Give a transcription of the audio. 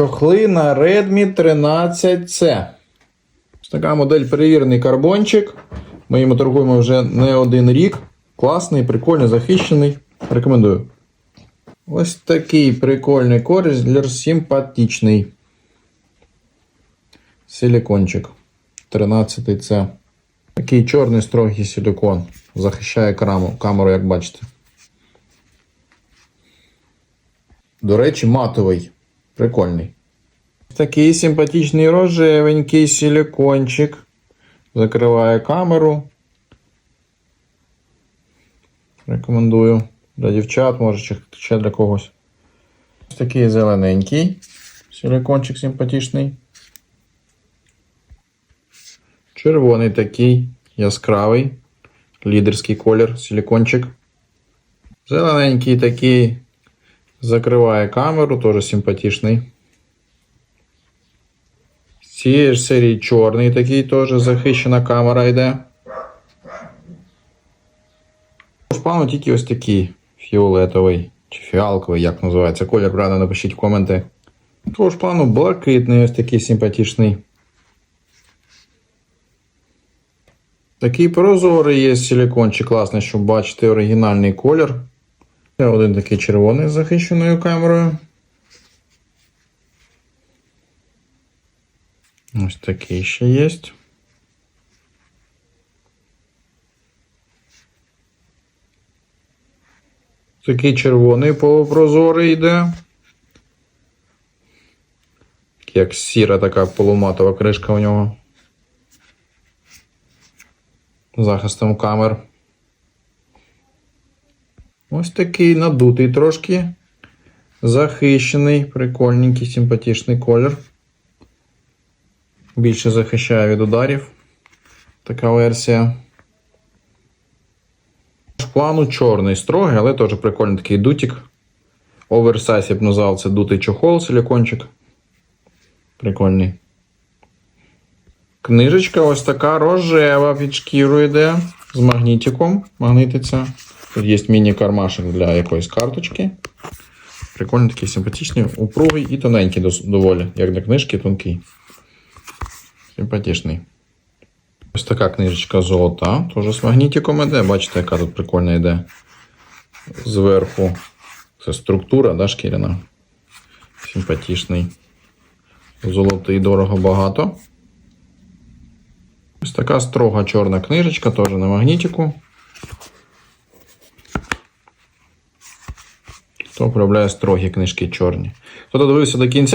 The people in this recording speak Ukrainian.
Чохли на Redmi 13C. Така модель перевірений карбончик. Ми їм торгуємо вже не один рік. Класний, прикольний, захищений. Рекомендую. Ось такий прикольний корізлер, симпатичний. Силикончик. 13C. Такий чорний строгий силикон. Захищає камеру, камеру, як бачите. До речі, матовий. Прикольний. Такий симпатичний рожевенький силикончик. Закриває камеру. Рекомендую. Для дівчат, може, чи ще для когось. Ось такий зелененький. Силикончик симпатичний. Червоний такий яскравий. Лідерський колір, силикончик. Зелененький такий. Закриває камеру, теж симпатичний. З цієї ж серії чорний такий теж захищена камера йде. В плану тільки ось такий фіолетовий чи фіалковий, як називається колір, правильно напишіть в коменти. Ж плану блакитний, ось такий симпатичний. Такий прозорий є силикончик, класний, щоб бачити оригінальний колір. Ще один такий червоний з захищеною камерою. Ось такий ще є. Такий червоний полупрозорий йде. Як сіра така полуматова кришка у нього. Захистом камер. Ось такий надутий трошки. Захищений, прикольненький, симпатичний колір. Більше захищає від ударів. Така версія. Плану чорний строгий, але теж прикольний такий дутик. Оверсайз, я б назвав це дутий чохол, силикончик. Прикольний. Книжечка ось така рожева під шкіру йде. З магнітиком. Магнитиця. Тут є міні-кармашек для якоїсь карточки. Прикольний такий симпатичний, упругий і тоненький доволі. Як для книжки, тонкий. Симпатичний. Ось така книжечка золота. Теж з магнітиком іде. Бачите, яка тут прикольна йде. Зверху. Це структура, да, шкіряна. Симпатичний. Золотий дорого багато. Ось така строга чорна книжечка, теж на магнітику. Хто полюбляє строгі книжки чорні. Хто додивився до кінця,